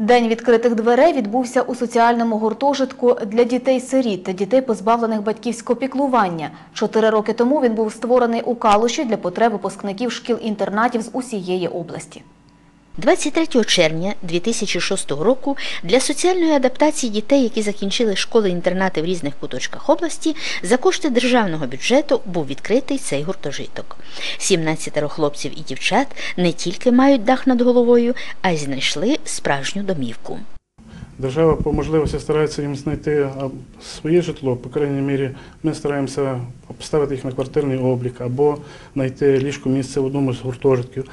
День відкритих дверей відбувся у соціальному гуртожитку для дітей-сиріт та дітей, позбавлених батьківського піклування. Чотири роки тому він був створений у Калуші для потреб випускників шкіл-інтернатів з усієї області. 23 червня 2006 року для соціальної адаптації дітей, які закінчили школи-інтернати в різних куточках області, за кошти державного бюджету був відкритий цей гуртожиток. 17 хлопців і дівчат не тільки мають дах над головою, а й знайшли справжню домівку. Держава по можливості старається їм знайти своє житло. По крайній мірі, ми стараємося поставити їх на квартирний облік або знайти ліжко місце в одному з гуртожитків.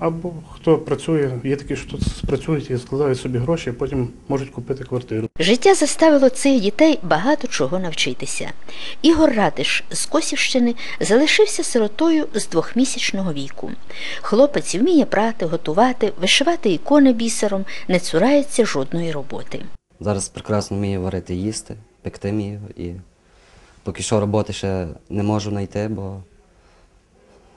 Або хто працює, є такі, що тут працюють і складають собі гроші, а потім можуть купити квартиру. Життя заставило цих дітей багато чого навчитися. Ігор Радиш з Косівщини залишився сиротою з двохмісячного віку. Хлопець вміє прати, готувати, вишивати ікони бісером, не цурається жодної роботи. Зараз прекрасно вмію варити їсти, пекти вмію і поки що роботи ще не можу знайти, бо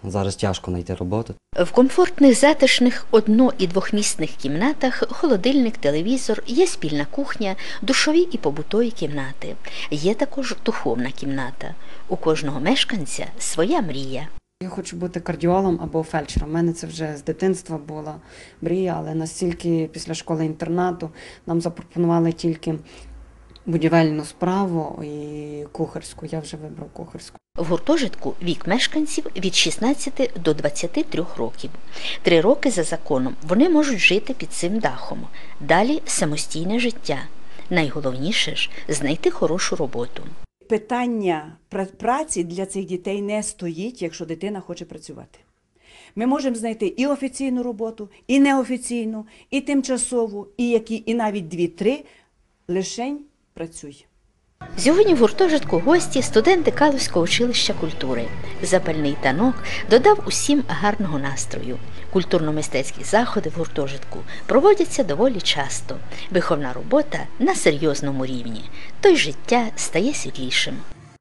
зараз тяжко знайти роботу. В комфортних затишних одно- і двохмісних кімнатах холодильник, телевізор, є спільна кухня, душові і побутові кімнати. Є також духовна кімната. У кожного мешканця своя мрія. Я хочу бути кардіолом або фельдшером. У мене це вже з дитинства була мрія, але настільки після школи інтернату нам запропонували тільки будівельну справу і кухарську. Я вже вибрав кухарську. В гуртожитку вік мешканців від 16 до 23 років. Три роки за законом вони можуть жити під цим дахом. Далі самостійне життя. Найголовніше ж знайти хорошу роботу. питання праці для цих дітей не стоїть, якщо дитина хоче працювати. Ми можемо знайти і офіційну роботу, і неофіційну, і тимчасову, і які, і навіть дві-три. Лишень працюй. Сьогодні в гуртожитку гості студенти Калузького училища культури. Запальний танок додав усім гарного настрою. Культурно-мистецькі заходи в гуртожитку проводяться доволі часто. Виховна робота на серйозному рівні. То й життя стає світлішим.